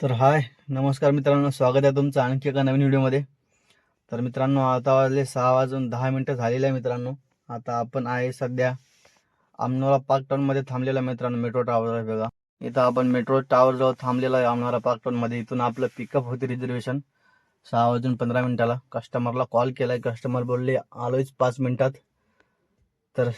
तर हाय नमस्कार मित्रांनो स्वागत आहे तुमचं आणखी एका नवीन व्हिडिओमध्ये. तर मित्रांनो आता वाजले सहा वाजून दहा मिनटं झालेले आहे मित्रांनो. आता आपण आहे सध्या आमनोरा पार्क टाऊनमध्ये थांबलेला आहे मित्रांनो मेट्रो टावर आहे बघा. इथं आपण मेट्रो टावरजवळ थांबलेला आहे आमनोरा पार्क टाऊनमध्ये इथून आपलं पिकअप होते रिझर्वेशन सहा वाजून पंधरा मिनिटाला. कस्टमरला कॉल केला आहे कस्टमर बोलले आलोच पाच मिनिटात. तर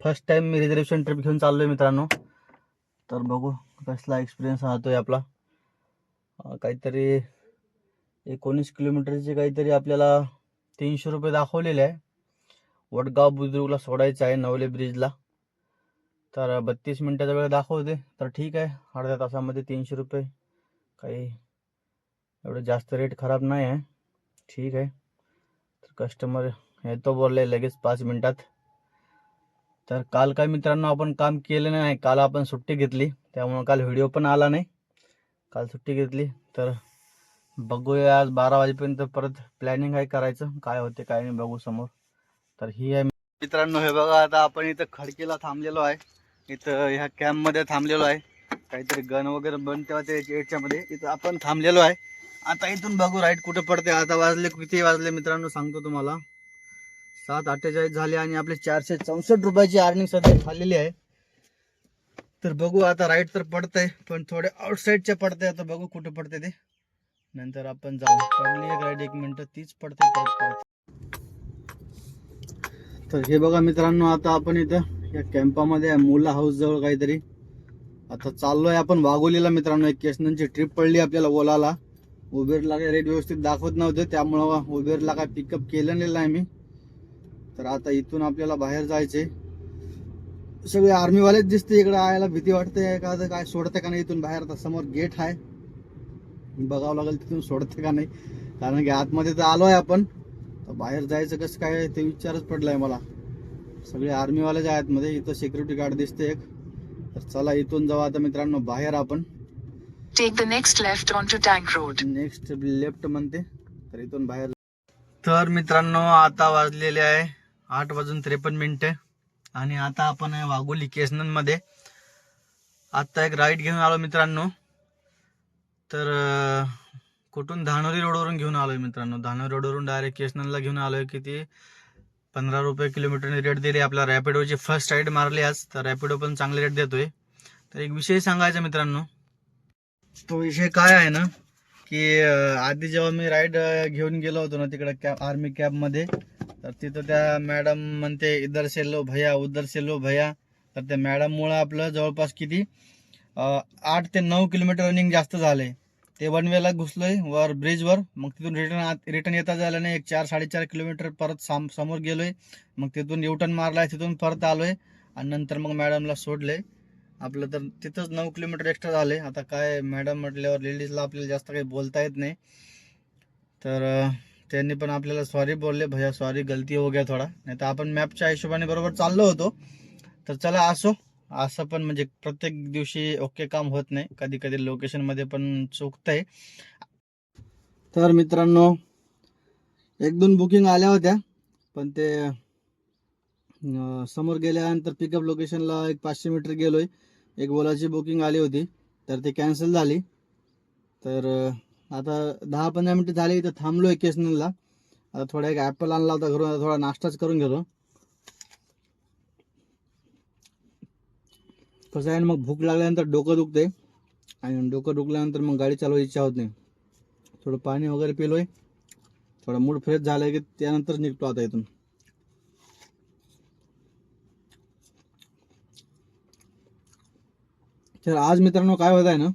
फर्स्ट टाइम मी रिझर्वेशन ट्रिप घेऊन चाललो आहे मित्रांनो. तर बघू कसला एक्सपिरियन्स राहतोय आपला. काहीतरी एकोणीस किलोमीटरचे काहीतरी आपल्याला तीनशे रुपये दाखवलेले आहे. वडगाव बुद्रुकला सोडायचं आहे नवले ब्रिजला. तर बत्तीस मिनिटाचा वेळ दाखवते. तर ठीक आहे अर्ध्या तासामध्ये तीनशे रुपये. काही एवढं जास्त रेट खराब नाही आहे. ठीक आहे. तर कस्टमर येतो बोलले लगेच पाच मिनटात. तर काल काय मित्रांनो आपण काम केलं नाही. काल आपण सुट्टी घेतली. त्यामुळं काल व्हिडिओ पण आला नाही. काल सुट्टी घेतली तर बघूया आज बारा वाजेपर्यंत परत प्लॅनिंग आहे करायचं. काय होते काय नाही बघू समोर. तर ही आहे मित्रांनो हे बघा आता आपण इथं खडकीला थांबलेलो आहे. इथं ह्या कॅम्पमध्ये थांबलेलो आहे. काहीतरी गन वगैरे बनते याच्यामध्ये. इथं आपण थांबलेलो आहे. आता इथून बघू राईट कुठे पडते. आता वाजले किती वाजले मित्रांनो सांगतो तुम्हाला. सात अठ्ठेचाळीस झाले आणि आपले चारशे चौसष्ट रुपयाची अर्निंग सध्या झालेली आहे. तर बघू आता राईट तर पडतंय पण थोडे आउटसाईडच्या पडतंय आता बघू कुठं पडते ते. नंतर आपण जाऊ. पडली एक राईट एक मिनटं तीच पडते तर हे बघा मित्रांनो आता आपण इथं या कॅम्पामध्ये मुला हाऊस जवळ काहीतरी. आता चाललोय आपण वाघोलीला मित्रांनो एक केसनची ट्रिप पडली आपल्याला ओलाला. उबेरला काही रेट व्यवस्थित दाखवत नव्हते त्यामुळं उबेरला काय पिकअप केलं नाही मी तर आता इथून आपल्याला बाहेर जायचे सगळे आर्मीवालेच दिसते इकडे यायला भीती वाटते का तर काय सोडते का नाही इथून बाहेर? आता समोर गेट आहे. बघावं लागेल तिथून सोडते का नाही. कारण की आतमध्ये तर आलोय आपण. तर बाहेर जायचं कसं काय ते विचारच पडलाय मला. सगळे आर्मीवाले जे आहेत मध्ये. इथं सिक्युरिटी गार्ड दिसते एक. तर चला इथून जाऊ आता मित्रांनो बाहेर आपण. Take the next left onto Tank Road. Next left म्हणते. तर इथून बाहेर. तर मित्रांनो आता वाजलेले आहे आठ वाजून त्रेपन्न मिनिटे. आणि आता आपण वाघोली केसनमध्ये आत्ता एक राईड घेऊन आलो मित्रांनो. तर कुठून धानोरी रोडवरून घेऊन आलोय मित्रांनो. धानोरी रोडवरून डायरेक्ट केसननला घेऊन आलोय किती? पंधरा रुपये किलोमीटरने रेट दिली. आपल्या रॅपिडोची फर्स्ट राईड मारली आज. तर रॅपिडो पण चांगले रेट देतोय. तर एक विषय सांगायचा मित्रांनो. तो विषय काय आहे ना की आधी जेव्हा मी राईड घेऊन गेलो होतो ना तिकडं कॅब आर्मी कॅबमध्ये तर तिथं त्या मॅडम म्हणते इधर से लो भैया उधर से लो भैया. तर त्या मॅडममुळं आपलं जवळपास किती आठ ते नऊ किलोमीटर रनिंग जास्त झाले ते वन वेला घुसलोय वर ब्रिजवर मग तिथून रिटर्न रिटर्न येता झालं नाही. एक चार साडेचार किलोमीटर परत साम समोर गेलोय. मग तिथून युटर्न मारलाय तिथून परत आलोय. आणि नंतर मग मॅडमला सोडले आपलं तर तिथंच नऊ किलोमीटर एक्स्ट्रा झाले आता काय मॅडम म्हटल्यावर लेडीजला आपल्याला जास्त काही बोलता येत नाही. तर त्यांनी पण आपल्याला सॉरी बोलले भैया सॉरी गलती हो गया थोडा. नाही तर आपण मॅपच्या हिशोबाने बरोबर चाललो होतो. तर चला असो. असं पण म्हणजे प्रत्येक दिवशी ओके काम होत नाही. कधी कधी लोकेशनमध्ये पण चुकतंय. तर मित्रांनो एक दोन बुकिंग आल्या होत्या. पण ते समोर गेल्यानंतर पिकअप लोकेशनला एक पाचशे मीटर गेलोय. एक ओलाची बुकिंग आली होती. तर ती कॅन्सल झाली. तर आता दहा पंधरा मिनिटं झाली इथं थांबलो आहे आता थोडा एक ॲपल आणला होता घरून आता थोडा नाश्ताच करून घेतो. कसं आहे ना मग भूक लागल्यानंतर डोकं दुखते आणि डोकं दुखल्यानंतर मग गाडी चालवायची इच्छा होत नाही. थोडं पाणी वगैरे पिलोय. थोडा मूड फ्रेश झालाय की त्यानंतर निघतो आता इथून. तर आज मित्रांनो काय होत आहे ना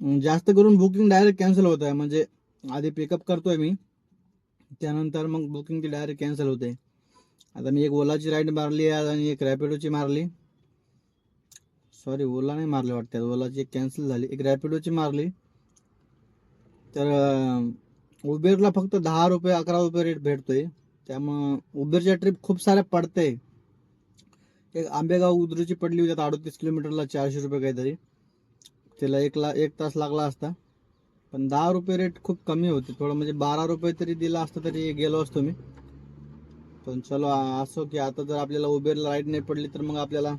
जास्त करून बुकिंग डायरेक्ट कॅन्सल होत आहे. म्हणजे आधी पिकअप करतोय मी. त्यानंतर मग बुकिंग ती डायरेक्ट कॅन्सल होते. आता मी एक ओलाची राईड मारली आहे आणि एक रॅपिडोची मारली. सॉरी ओला नाही मारली वाटते. ओलाची एक कॅन्सल झाली. एक रॅपिडोची मारली. तर उबेरला फक्त दहा रुपये अकरा रुपये रेट भेटतोय. त्यामुळं उबेरच्या ट्रिप खूप साऱ्या पडते एक आंबेगाव उदरूची पडली होती आता अडतीस किलोमीटरला चारशे रुपये काहीतरी. त्याला एक ला एक तास लागला असता. पण दहा रुपये रेट खूप कमी होते. थोडं म्हणजे बारा रुपये तरी दिला असता तरी गेलो असतो मी. पण चलो असो की आता जर आपल्याला उबेरला राईट नाही पडली तर मग आपल्याला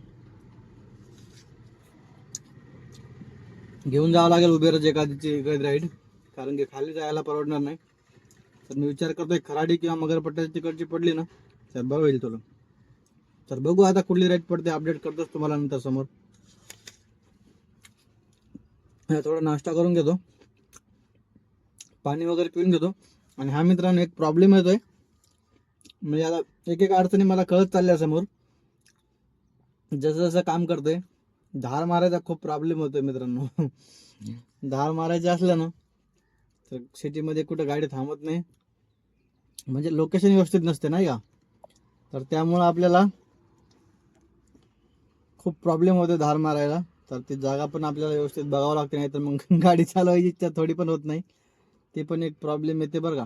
घेऊन जावं लागेल उबेरच एखादीची एखादी राईड कारण की खाली जायला परवडणार नाही. तर मी विचार करतोय खराडी किंवा मगरपट्ट्याची तिकडची पडली ना तर बघ होईल तुला. तर बघू आता कुठली राईड पडते अपडेट करतोच तुम्हाला नंतर समोर. थोडा नाश्ता करून घेतो. पाणी वगैरे पिऊन घेतो. आणि हा मित्रांनो एक प्रॉब्लेम येतोय. म्हणजे आता एक एक अडचणी मला कळत चालल्या समोर. जसं जसं काम करतोय धार मारायचा खूप प्रॉब्लेम होतोय मित्रांनो. धार मारायचे असलं ना तर सिटीमध्ये कुठं गाडी थांबत नाही. म्हणजे लोकेशन व्यवस्थित नसते नाही का तर त्यामुळं आपल्याला खूप प्रॉब्लेम होतो धार मारायला. तर ती जागा पण आपल्याला व्यवस्थित बघावं लागते नाही तर मग गाडी चालवायची इच्छा थोडी पण होत नाही. ते पण एक प्रॉब्लेम येते बरं का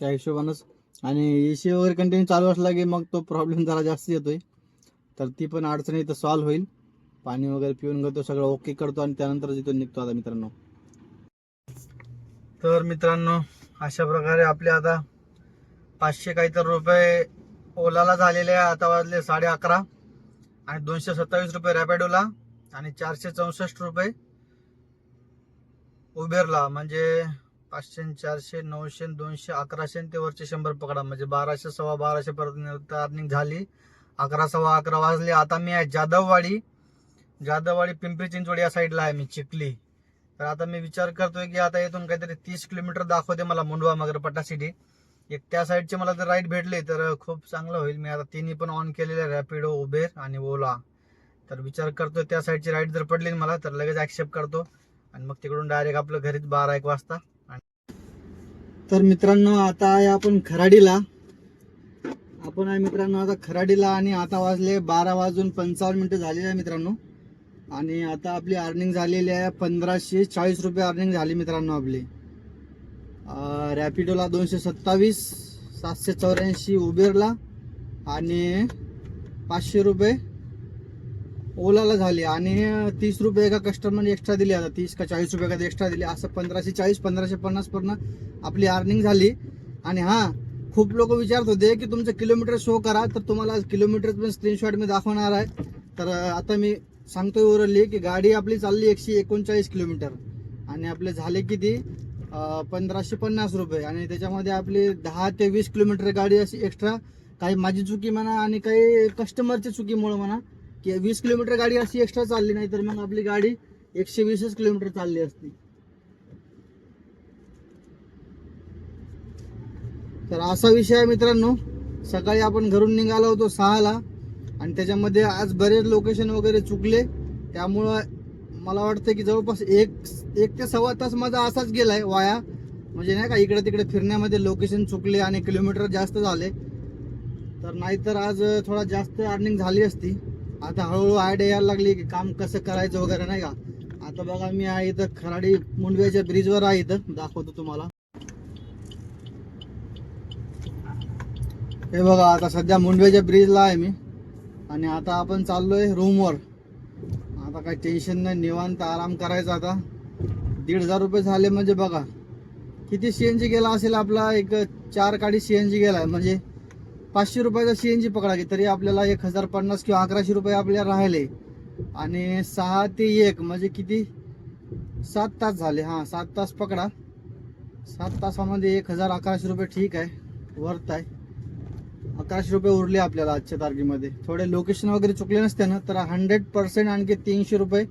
त्या हिशोबानंच. आणि ए सी वगैरे कंटिन्यू चालू असला की मग तो प्रॉब्लेम जरा जास्त येतोय. तर ती पण अडचण इथं सॉल्व्ह होईल. पाणी वगैरे पिऊन घेतो सगळं ओके करतो आणि त्यानंतर तिथून निघतो आता मित्रांनो. तर मित्रांनो अशा प्रकारे आपले आता पाचशे काहीतरी रुपये ओलाला झालेले आहे आता वाजले साडे अकरा. आणि दोनशे सत्तावीस रुपये रॅपिडोला आणि चारशे चौसष्ट रुपये उबेरला म्हणजे पाचशे चारशे नऊशे दोनशे अकराशे ते वरचे शंभर पकडा. म्हणजे बाराशे सव्वा बाराशे पर्यंत अर्निंग झाली. अकरा सव्वा अकरा वाजले. आता मी आहे जाधववाडी. जाधववाडी पिंपरी चिंचवड या साईडला आहे मी चिखली. तर आता मी विचार करतोय की आता इथून काहीतरी तीस किलोमीटर दाखवते मला मुंडवा मगरपट्टा सिटी एक त्या साईडचे मला जर राईड भेटले तर खूप चांगलं होईल. मी आता तिन्ही पण ऑन केलेले रॅपिडो उबेर आणि ओला तर विचार करतो त्या साईडची राईड जर पडली मला तर लगेच ऍक्सेप्ट करतो. आणि मग तिकडून डायरेक्ट आपलं घरीच बारा एक वाजता. तर मित्रांनो आता आहे आपण खराडीला. आपण आहे मित्रांनो आता खराडीला आणि आता वाजले बारा वाजून पंचावन्न मिनिटं झालेली आहे मित्रांनो. आणि आता आपली अर्निंग झालेली आहे पंधराशे चाळीस रुपये अर्निंग झाली मित्रांनो आपली. रॅपिडोला दोनशे सत्तावीस सातशे चौऱ्याऐंशी उबेरला आणि पाचशे रुपये ओलाला झाली आणि तीस रुपये एका कस्टमरने एक्स्ट्रा दिले आता. तीस का चाळीस रुपये का एक्स्ट्रा दिले. असं पंधराशे चाळीस पंधराशे पन्नास पर्यंत आपली अर्निंग झाली. आणि हां खूप लोक विचारत होते की तुमचं किलोमीटर शो करा तर तुम्हाला किलोमीटर पण स्क्रीनशॉट मी दाखवणार आहे. तर आता मी सांगतोय ओरली की गाडी आपली चालली एकशे एकोणचाळीस किलोमीटर आणि आपले झाले किती? पंधराशे पन्नास रुपये. आणि त्याच्यामध्ये आपली दहा ते वीस किलोमीटर गाडी अशी एक्स्ट्रा काही माझी चुकी म्हणा आणि काही कस्टमरच्या चुकीमुळं म्हणा की वीस किलोमीटर गाडी अशी एक्स्ट्रा चालली नाही तर मग आपली गाडी एकशे वीसच किलोमीटर चालली असती. तर असा विषय आहे मित्रांनो. सकाळी आपण घरून निघालो होतो सहाला आणि त्याच्यामध्ये आज बरेच लोकेशन वगैरे चुकले. त्यामुळं मला वाटतं की जवळपास एक एक ते सव्वा तास माझा असाच गेलाय वाया. म्हणजे नाही का इकडे तिकडे फिरण्यामध्ये लोकेशन चुकले आणि किलोमीटर जास्त झाले. तर नाहीतर आज थोडा जास्त अर्निंग झाली असती. आता हळूहळू आयडिया यायला लागली की काम कसं करायचं वगैरे नाही का? आता बघा मी आहे इथं खराडी मुंडव्याच्या ब्रिजवर आहे इथं. दाखवतो तुम्हाला. हे बघा आता सध्या मुंडव्याच्या ब्रिजला आहे मी. आणि आता आपण चाललोय रूमवर आता काही टेन्शन नाही निवांत आराम करायचा आता. दीड हजार रुपये झाले म्हणजे बघा. किती सी एन जी गेला असेल आपला? एक चार काडी सी एन जी गेलाय म्हणजे पाचशे रुपयाचा सी एन जी पकडा की तरी आपल्याला एक हजार पन्नास किंवा अकराशे रुपये आपल्याला राहिले. आणि सहा ते एक म्हणजे किती? सात तास झाले. हां सात तास पकडा. सात तासामध्ये एक हजार अकराशे रुपये ठीक आहे. वर्थ आहे. अकराशे रुपये उरले आपल्याला आजच्या तारखेमध्ये. थोडे लोकेशन वगैरे चुकले नसते ना तर हंड्रेड पर्सेंट आणखी तीनशे रुपये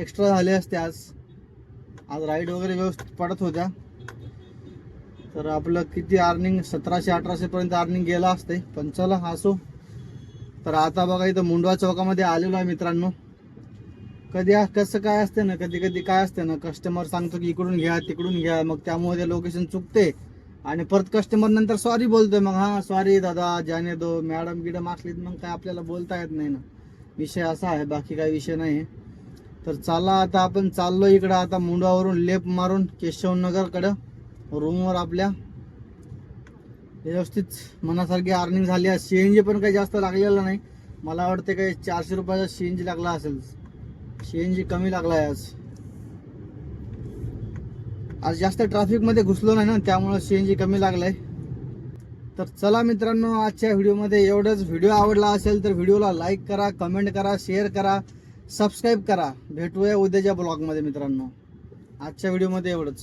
एक्स्ट्रा झाले असते आज. आज राईड वगैरे व्यवस्थित पडत होत्या. तर आपलं किती अर्निंग सतराशे अठराशे पर्यंत अर्निंग गेला असते पण चला असो तर आता बघा इथं मुंडवा चौकामध्ये आलेलो आहे मित्रांनो. कधी कसं काय असते ना कधी कधी काय असते ना कस्टमर सांगतो की इकडून घ्या तिकडून घ्या. मग त्यामुळे ते लोकेशन चुकते आणि परत कस्टमर नंतर सॉरी बोलतोय. मग हा सॉरी दादा जाने दो. मॅडम गिडम असलीत मग काय आपल्याला बोलता येत नाही ना. विषय असा आहे बाकी काही विषय नाही तर चला आता आपण चाललो इकडं. आता मुंडवावरून लेप मारून केशवनगरकडं. रूमवर आपल्या व्यवस्थित मनासारखी अर्निंग झाली आहे. सी एन जी पण काही जास्त लागलेलं नाही. मला वाटते काही चारशे रुपयाचा सी एन जी लागला असेल. सी एन जी कमी लागला आहे आज. आज जास्त ट्रॅफिकमध्ये घुसलो नाही ना त्यामुळं सी एन जी कमी लागलाय. तर चला मित्रांनो आजच्या व्हिडिओमध्ये एवढंच. व्हिडिओ आवडला असेल तर व्हिडिओला लाईक करा कमेंट करा शेअर करा सबस्क्राईब करा. भेटूया उद्याच्या ब्लॉगमध्ये मित्रांनो. आजच्या व्हिडिओमध्ये एवढंच.